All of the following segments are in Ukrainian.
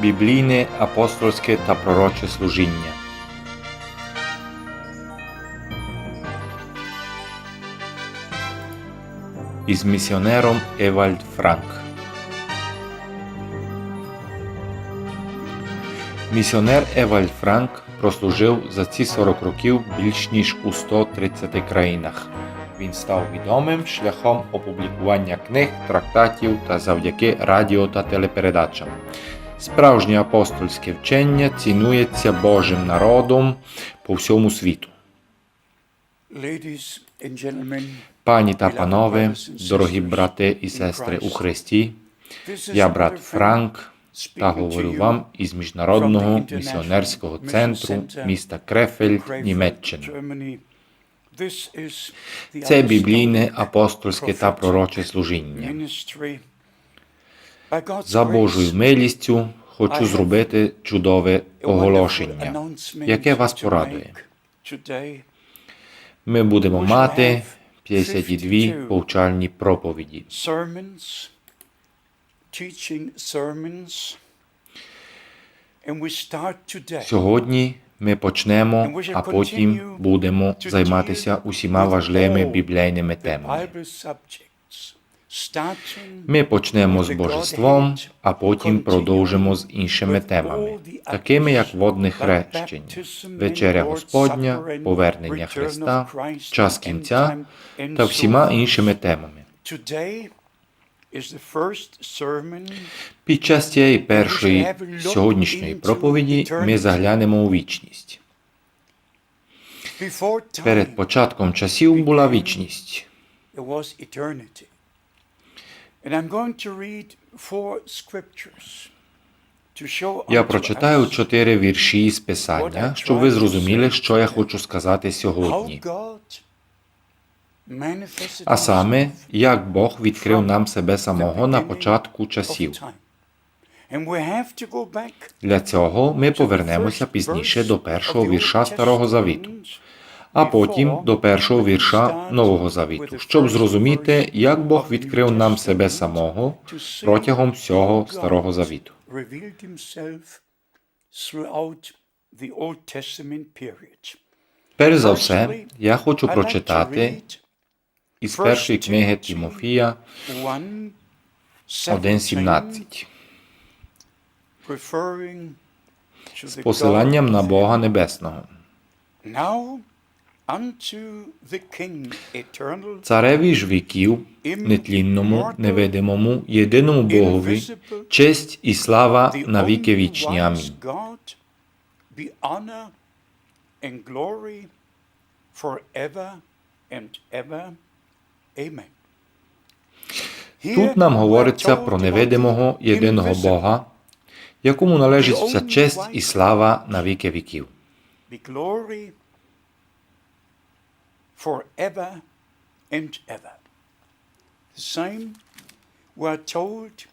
біблійне, апостольське та пророче служіння. Із місіонером Евальд Франк. Місіонер Евальд Франк прослужив за ці 40 років більш ніж у 130 країнах. Він став відомим шляхом опублікування книг, трактатів та завдяки радіо та телепередачам. Справжнє апостольське вчення цінується Божим народом по всьому світу. Пані та панове, дорогі брати і сестри у Христі, я брат Франк та говорю вам із міжнародного місіонерського центру міста Крефельд, Німеччина. Це біблійне апостольське та пророче служіння. За Божою милістю хочу зробити чудове оголошення, яке вас порадує. Ми будемо мати 52 52 повчальні проповіді. Сьогодні ми почнемо, а потім будемо займатися усіма важливими біблійними темами. Ми почнемо з божеством, а потім продовжимо з іншими темами, такими як водне хрещення, вечеря Господня, повернення Христа, час кінця та всіма іншими темами. Під час цієї першої сьогоднішньої проповіді ми заглянемо у вічність. Перед початком часів була вічність. Я прочитаю чотири вірші із Писання, щоб ви зрозуміли, що я хочу сказати сьогодні. А саме, як Бог відкрив нам себе самого на початку часів. Для цього ми повернемося пізніше до першого вірша Старого Завіту, а потім до першого вірша Нового Завіту, щоб зрозуміти, як Бог відкрив нам себе самого протягом всього Старого Завіту. Перш за все, я хочу прочитати із першої книги Тімофія 1, 1.17 з посиланням на Бога Небесного. Цареві ж віків, нетлінному, невидимому, єдиному Богові, честь і слава на віки вічні. Амінь. Тут нам говориться про невидимого єдиного Бога, якому належить вся честь і слава на віки віків. Forever and ever. The same we are told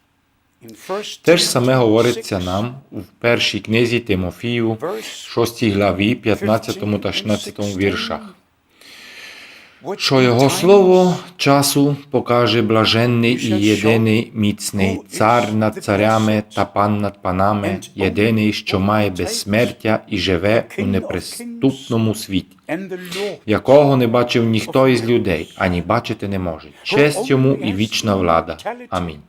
in 1 Те ж саме говориться нам у першій книзі Тимофію, verse 6 главі, 15 та 16 віршах. Що його слово часу покаже блаженний і єдиний міцний цар над царями та пан над панами, єдиний, що має безсмертя і живе у неприступному світі, якого не бачив ніхто із людей, ані бачити не може. Честь йому і вічна влада. Амінь.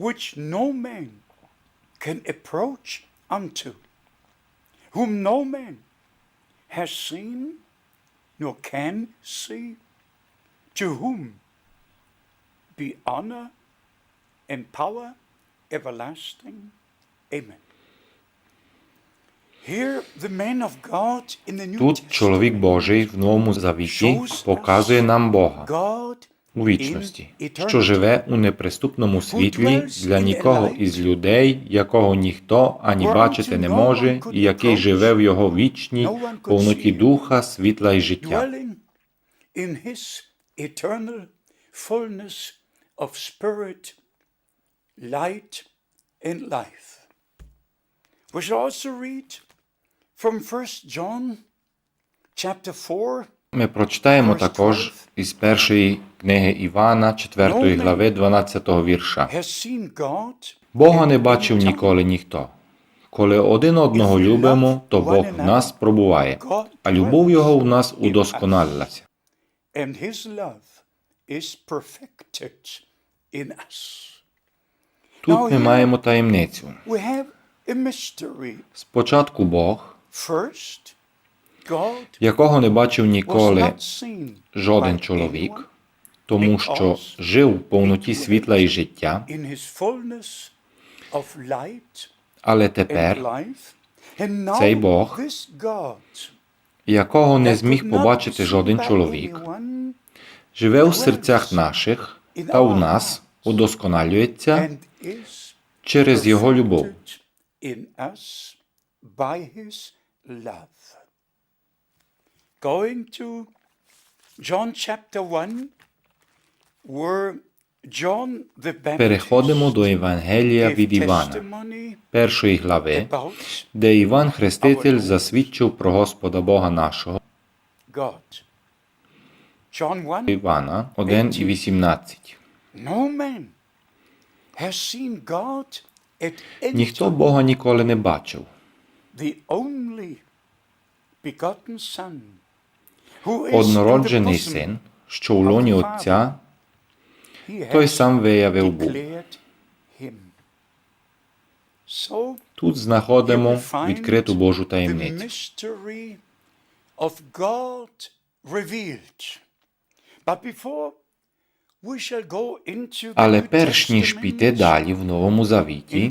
which no man can approach unto, whom no man has seen nor can see, to whom be honor and power everlasting. Amen. Tu člověk Boží v Novému zavětí pokazuje nám Boha. У вічності, що живе у неприступному світлі для нікого із людей, якого ніхто ані бачити не може, і який живе в його вічній повноті духа, світла і життя. of spirit, light, and life. We shall also read from 1 John chapter 4, Ми прочитаємо також із першої книги Івана, 4 глави, 12 вірша. Бога не бачив ніколи ніхто. Коли один одного любимо, то Бог в нас пробуває, а любов Його в нас удосконалилася. Тут ми маємо таємницю. Спочатку Бог, якого не бачив ніколи жоден чоловік, тому що жив в повноті світла і життя, але тепер, цей Бог, якого не зміг побачити жоден чоловік, живе в серцях наших та в нас удосконалюється через Його любов. Going to John chapter 1, where John the Baptist Переходимо до Євангелія від Івана, першої глави, де Іван Хреститель засвідчив про Господа Бога нашого, God. John 1 Івана 1 і 18. No man has seen God at any Ніхто. Бога ніколи не бачив. The only begotten Son, who is in the Однороджений син, що у лоні Отця, той сам виявив був. So Тут знаходимо відкриту Божу таємницю. Але перш ніж піти далі в Новому Завіті,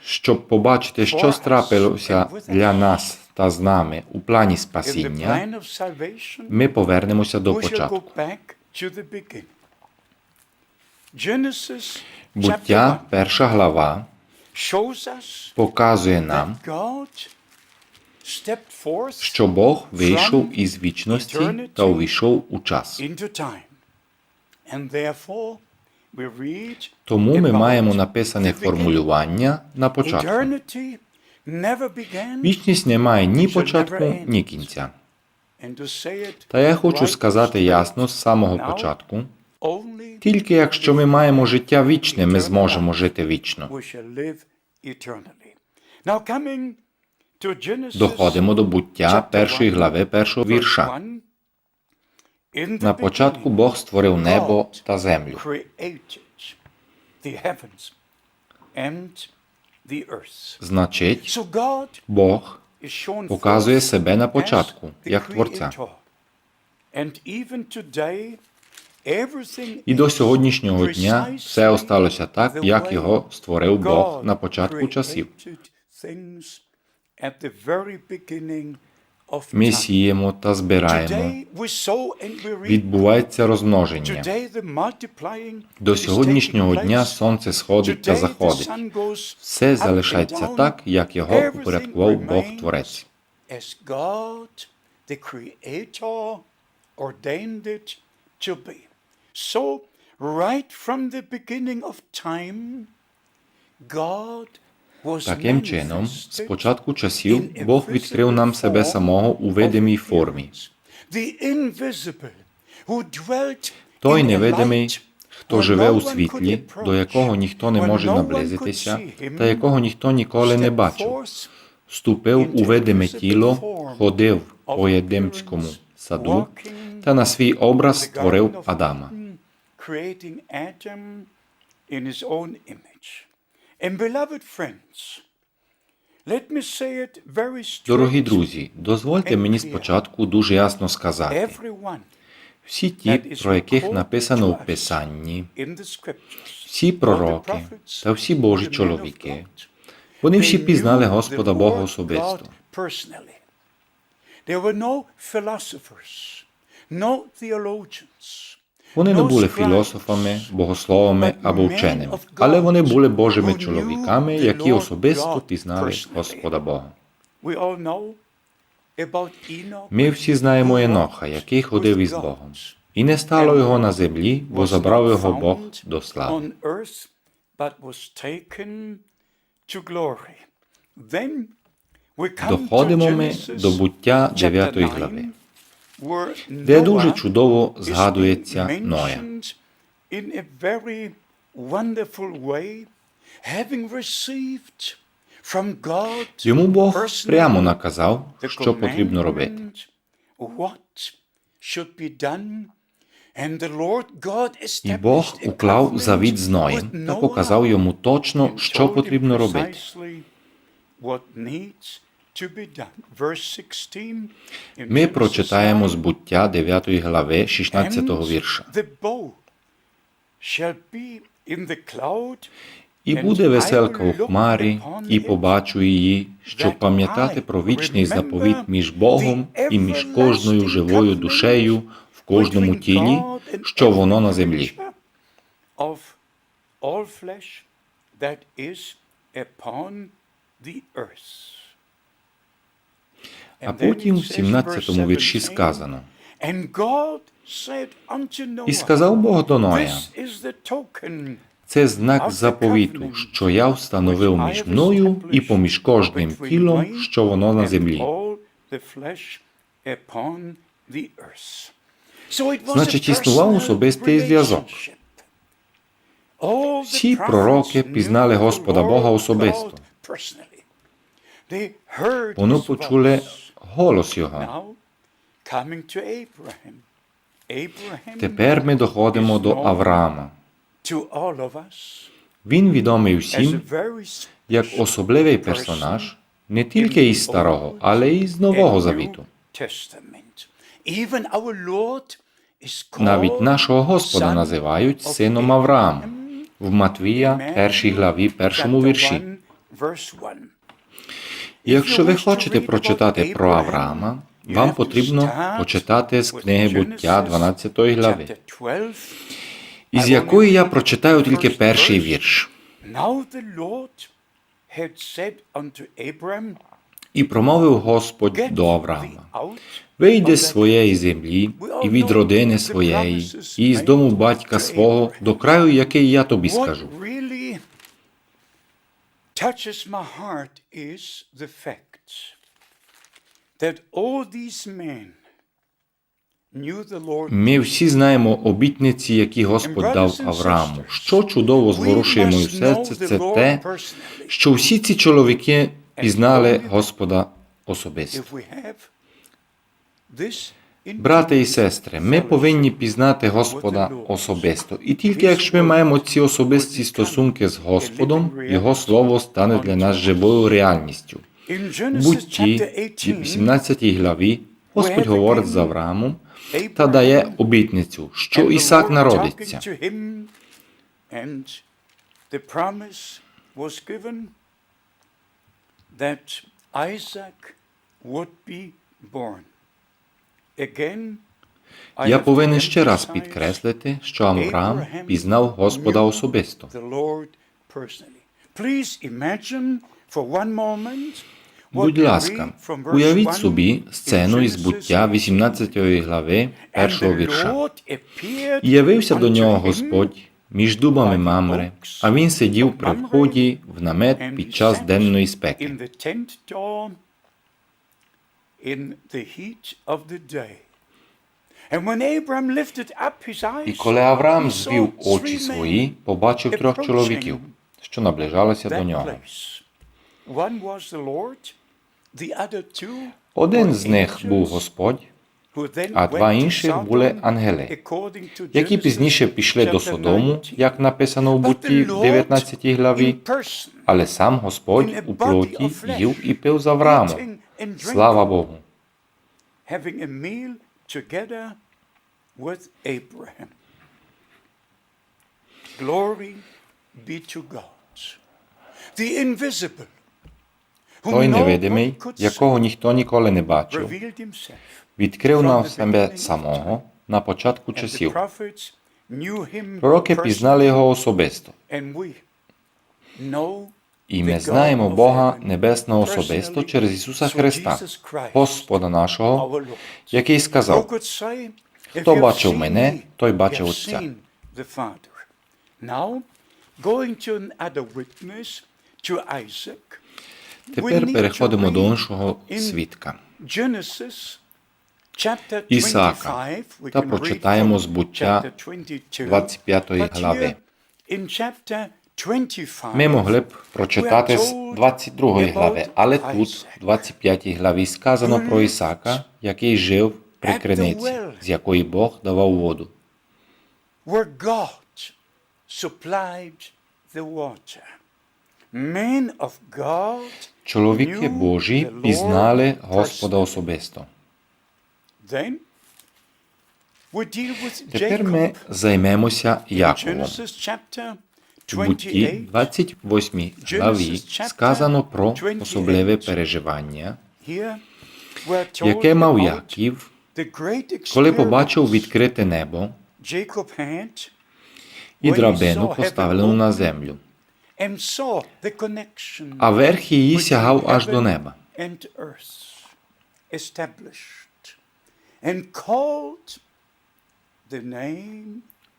щоб побачити, що страпилося для нас та з нами у плані спасіння, ми повернемося до початку. Буття, перша глава, показує нам, що Бог вийшов із вічності та увійшов у час. into time. And therefore we read Тому ми маємо написане формулювання на початку. Вічність не має ні початку, ні кінця. Та я хочу сказати ясно з самого початку, тільки якщо ми маємо життя вічне, ми зможемо жити вічно. Доходимо до буття першої глави першого вірша. 1. In the На початку Бог створив небо та землю. Значить, Бог показує себе на початку, як Творця. І до сьогоднішнього дня все осталося так, як його створив Бог на початку часів. Ми сіємо та збираємо. Відбувається розмноження. До сьогоднішнього дня сонце сходить та заходить. Все залишається так, як його упорядкував Бог Творець. So, right from the beginning of time, God Таким чином, з початку часів Бог відкрив нам себе самого у видимій формі. Той невидимий, хто живе у світлі, до якого ніхто не може наблизитися, та якого ніхто ніколи не бачив. Вступив у видиме тіло, ходив по Єдемському саду та на свій образ створив Адама. Дорогі друзі, дозвольте мені спочатку дуже ясно сказати. Всі ті, про яких написано в Писанні, всі пророки та всі Божі чоловіки, вони всі пізнали Господа Бога особисто. There were no philosophers, no theologians, Вони не були філософами, богословами або вченими, але вони були Божими чоловіками, які особисто пізнали. Господа Бога. Ми всі знаємо who Еноха, який ходив із Богом. І не стало його на землі, бо забрав його Бог до слави. Доходимо ми до буття chapter 9 9, глави. Де дуже чудово згадується Ноя. Йому Бог прямо наказав, що потрібно робити. І Бог уклав завіт з Ноєм та показав йому точно, що потрібно робити. Precisely what needs to be done. Verse 16 in Ми прочитаємо 9, збуття 9 глави 16 вірша. І буде веселка у хмарі, і побачу її, щоб пам'ятати про вічний заповіт між Богом і між кожною живою душею в кожному тілі, що воно на землі. Of all flesh that is upon the earth. А потім в 17 verse вірші сказано: І сказав Бог до Ноя, це знак заповіту, що я встановив між мною і поміж кожним тілом, що воно на землі. Значить, існував особистий зв'язок. Всі пророки пізнали Господа Бога особисто. Вони почули голос Його. Тепер ми доходимо до Авраама. Він відомий всім як особливий персонаж не тільки із Старого, але й з Нового Завіту. Навіть нашого Господа називають сином Авраама в Матвія, першій главі, першому вірші. Якщо ви хочете прочитати про Авраама, вам потрібно почитати з книги буття 12 глави, із якої я прочитаю тільки перший вірш. І промовив Господь до Авраама: Вийди з своєї землі і від родини своєї, і з дому батька свого до краю, який я тобі скажу. Touches my heart is the fact that all these men. Ми всі знаємо обітниці, які Господь дав Аврааму. Що чудово зворушує моє серце, це те, що всі ці чоловіки пізнали Господа особисто. Брати і сестри, ми повинні пізнати Господа особисто. І тільки якщо ми маємо ці особисті стосунки з Господом, Його Слово стане для нас живою реальністю. Genesis Бутті, 18, 18 главі, Господь говорить з Авраамом та дає обітницю, що Ісак народиться. that Isaac would be born. Я повинен ще раз підкреслити, що Авраам пізнав Господа особисто. Будь ласка, уявіть собі сцену із буття 18. 18 глави, першого вірша. І явився до нього Господь між дубами Мамри, а він сидів при вході в намет під час денної спеки. І коли Авраам звів очі свої, побачив трьох чоловіків, що наближалися до нього. Один з них був Господь, а два Sodom, були ангели, які пізніше пішли до Содому, 19. як написано в But Бутті Lord 19 главі, але сам Господь у плоті їв і пив з Авраамом. Слава Богу! Той невидимий, якого ніхто ніколи не бачив. Відкрив нам себе самого на початку часів. Пророки пізнали його особисто, і ми знаємо Бога Небесного особисто через Ісуса Христа, Господа нашого, який сказав: Хто бачив мене, той бачив Отця. Тепер переходимо до іншого свідка. Ісаака. Та прочитаємо from збуття 25 глави. here in chapter 25, Ми могли б прочитати з 22 глави, але тут, в 25 главі, сказано про Ісака, який жив при криниці, з якої Бог давав воду. Чоловіки Божі пізнали Господа особисто. Тепер ми займемося Яковом. В Бутті 28, 28 главі сказано про особливе переживання, яке мав Яків, коли побачив відкрите небо і драбину поставлену на землю, а верх її сягав аж до неба.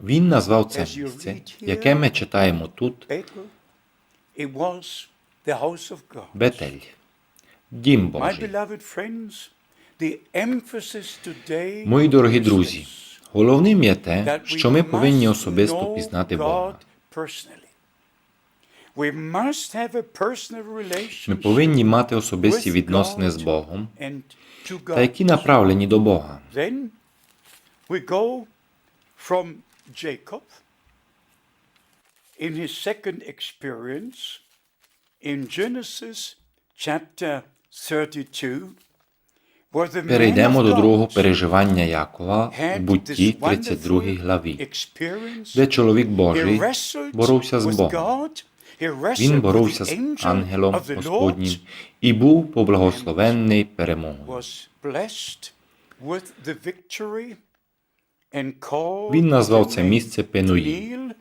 Він назвав це місце, яке ми читаємо тут. Бетель, дім Божий. Мої дорогі друзі, головним є те, що ми повинні особисто пізнати Бога. Ми повинні мати особисті відносини з Богом, та які направлені до Бога. Then we go from Jacob in his second experience in Genesis chapter 32, where the man Перейдемо до другого переживання Якова в Бутті this 32 wonderful главі, де чоловік Божий боровся з Богом. Він боровся з ангелом Господнім і був поблагословенний перемогою. Він назвав це місце to Пенуїл. kneel.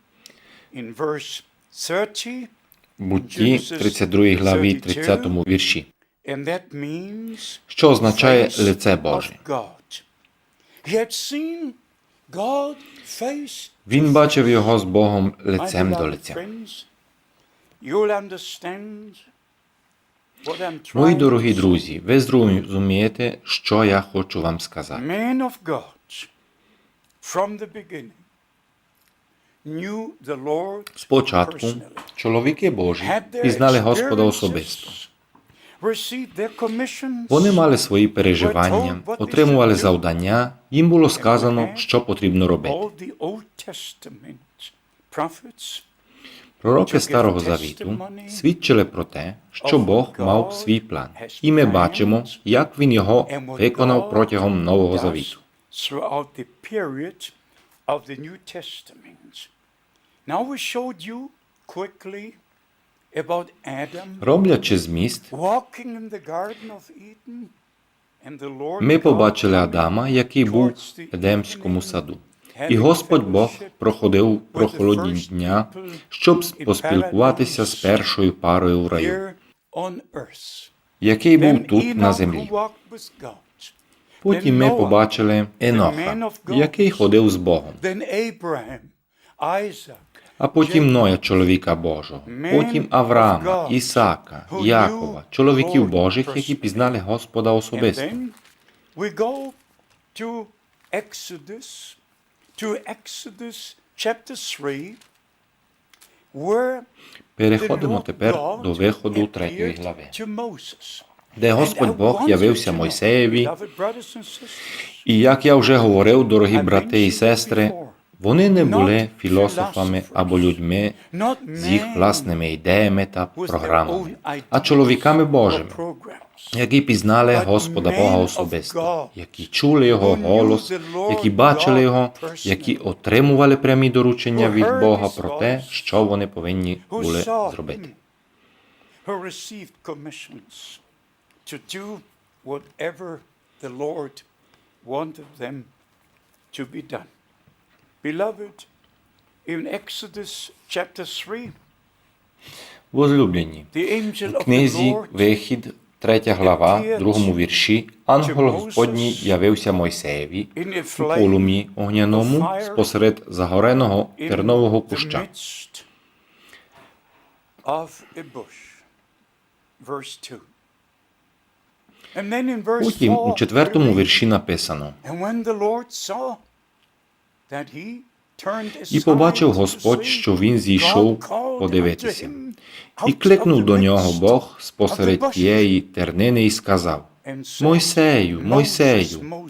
In verse 30, В Бутті 32 главі 30 вірші, що означає лице Боже. Він бачив його з Богом лицем до лиця. Мої дорогі друзі, ви зрозумієте, що я хочу вам сказати. Спочатку чоловіки Божі пізнали Господа особисто. Вони мали свої переживання, отримували завдання, їм було сказано, що потрібно робити. Пророки Старого Завіту свідчили про те, що Бог мав свій план, і ми бачимо, як він його виконав протягом Нового Завіту. Роблячи зміст, ми побачили Адама, який був в Едемському саду. І Господь Бог проходив прохолодні дня, щоб поспілкуватися з першою парою в раю, який був тут на землі. Потім ми побачили Еноха, який ходив з Богом, а потім Ноя, чоловіка Божого, потім Авраама, Ісака, Якова, чоловіків Божих, які пізнали Господа особисто. Переходимо тепер до виходу третьої глави, де Господь Бог явився Мойсеєві, і як я вже говорив, дорогі брати і сестри, вони не були філософами або людьми з їх власними ідеями та програмами, а чоловіками Божими, які пізнали Господа Бога особисто, які чули Його голос, які бачили Його, які отримували прямі доручення від Бога про те, що вони повинні були зробити. whatever the Lord wanted them to be done. Beloved, in Exodus chapter 3, Возлюблені, в книзі Вихід, третя глава, другому вірші, ангел Господній явився Мойсеєві у полумі огняному спосеред загореного тернового куща. 2. Потім у 4, четвертому вірші написано: І побачив Господь, що він зійшов подивитися. І кликнув до нього Бог спосеред тієї тернини і сказав: Мойсею, Мойсею.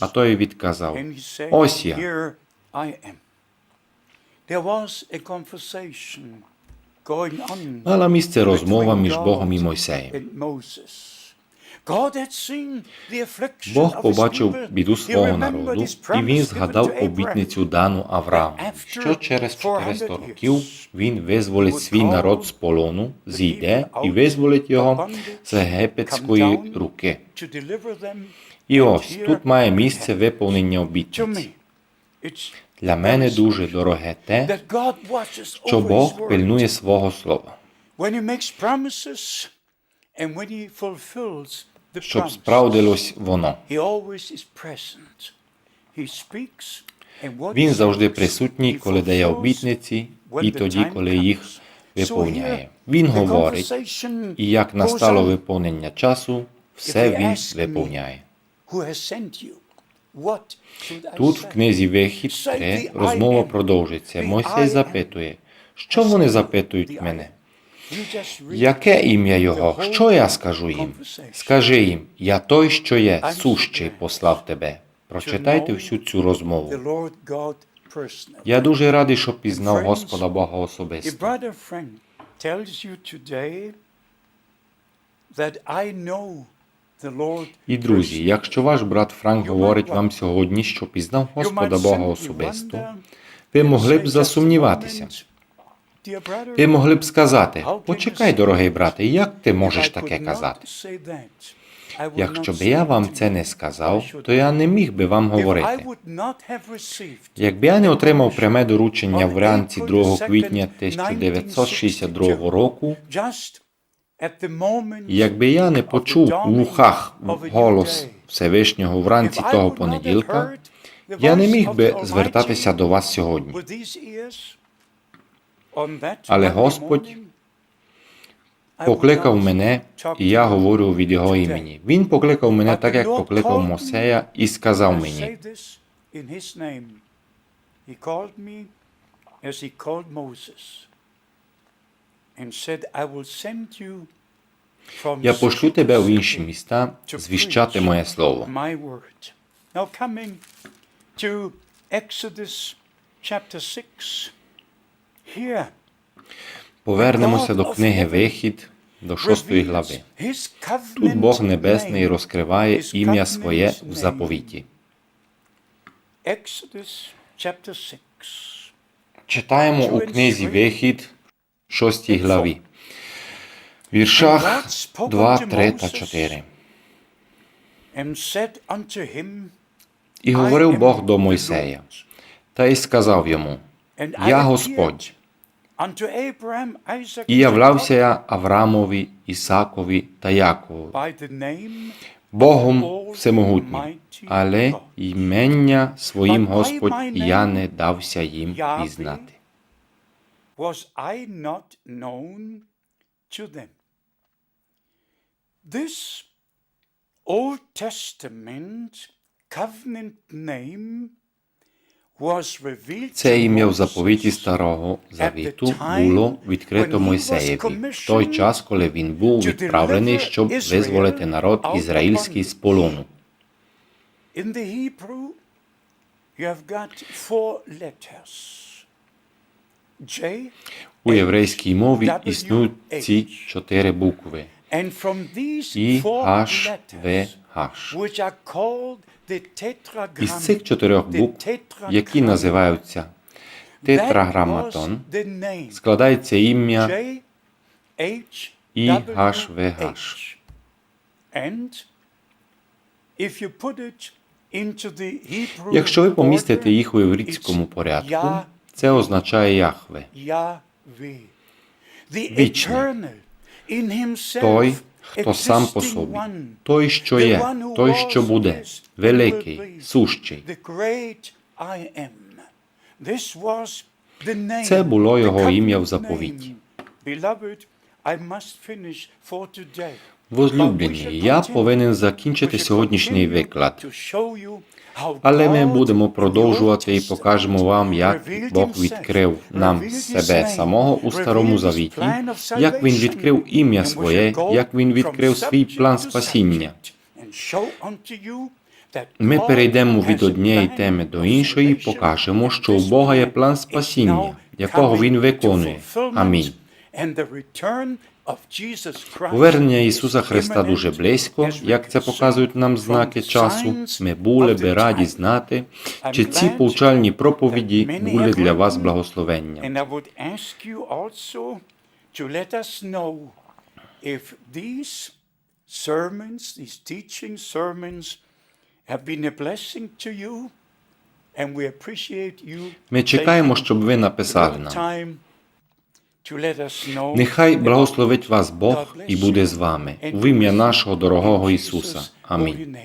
А той відказав: Ось я. Мала місце розмова між Богом і Мойсеєм. Бог побачив біду свого народу, і він згадав обітницю дану Аврааму, що через 400 років він визволить свій народ з полону, зійде і визволить його з єгипетської руки. І ось тут має місце виповнення обітниці. Для мене дуже дороге те, що Бог пильнує свого слова, щоб справдилось воно. Він завжди присутній, коли дає обітниці, і тоді, коли їх виповняє. Він говорить, і як настало виповнення часу, все він виповняє. Тут в книзі Вихід 3 розмова am. продовжується. Мойсей запитує, що вони запитують мене? Яке ім'я його? Що я скажу їм? Скажи їм, я той, що є, сущий, послав тебе. Прочитайте всю цю розмову. Я дуже радий, що пізнав Господа Бога особисто. І друзі, якщо ваш брат Франк говорить вам сьогодні, що пізнав Господа Бога особисто, ви могли б засумніватися. Moment, "Dear brother, Ви могли б сказати, почекай, дорогий брате, як ти можеш таке казати? Якщо б я вам це не сказав, то я не міг би вам говорити. Якби я не отримав пряме доручення вранці 2 квітня 1962 року, якби я не почув у dawning вухах of a new голос Всевишнього вранці того понеділка, я не міг би звертатися до вас сьогодні. with these ears on that Але Господь Покликав мене, і я говорю від його імені. Він покликав мене так, як покликав. Мосея, і сказав мені. Я пошлю тебе в інші міста звіщати моє слово. Now coming to Exodus chapter 6. Повернемося до книги Вихід, до шостої глави. Тут Бог Небесний розкриває ім'я своє в заповіті. Exodus chapter 6. Читаємо у книзі Вихід, шостій главі. Віршах 2, 3 та 4. And said unto him, І говорив Бог до Мойсея, та й сказав йому, Я Господь, і являвся я Авраамові, Ісакові та Якову, Богом всемогутнім, але імення своїм Господь я не дався їм пізнати. This Old Testament covenant name Це ім'я в заповіті Старого Завіту було відкрито Мойсеєві в той час, коли він був відправлений, щоб визволити народ ізраїльський з полону. У єврейській мові існують ці чотири букви. І, H, В, tetragram, Із цих чотирьох букв, які називаються тетраграматон, складається ім'я J, H, І, W, H, В, H. H. And if you put it into the Hebrew Якщо ви помістите їх у єврейському порядку, це означає Яхве. Вічний. Той, хто сам по собі, той, що є, той, що буде, великий, сущий. Це було його ім'я в заповіті. Возлюблені, я повинен закінчити сьогоднішній виклад. Але ми будемо продовжувати і покажемо вам, як Бог відкрив нам себе самого у Старому Завіті, як Він відкрив ім'я своє, як Він відкрив свій план спасіння. Ми перейдемо від однієї теми до іншої і покажемо, що у Бога є план спасіння, якого Він виконує. Амінь. Повернення Ісуса Христа дуже близько, як це показують нам знаки часу. Ми були би раді знати, чи ці повчальні проповіді були для вас благословенням. And I would ask you also to let us know if these sermons, these teaching sermons, have been a blessing to you, and we appreciate you. Ми чекаємо, щоб ви написали нам. time to let us know Нехай благословить вас Бог і буде з вами в ім'я нашого дорогого Ісуса. Амінь.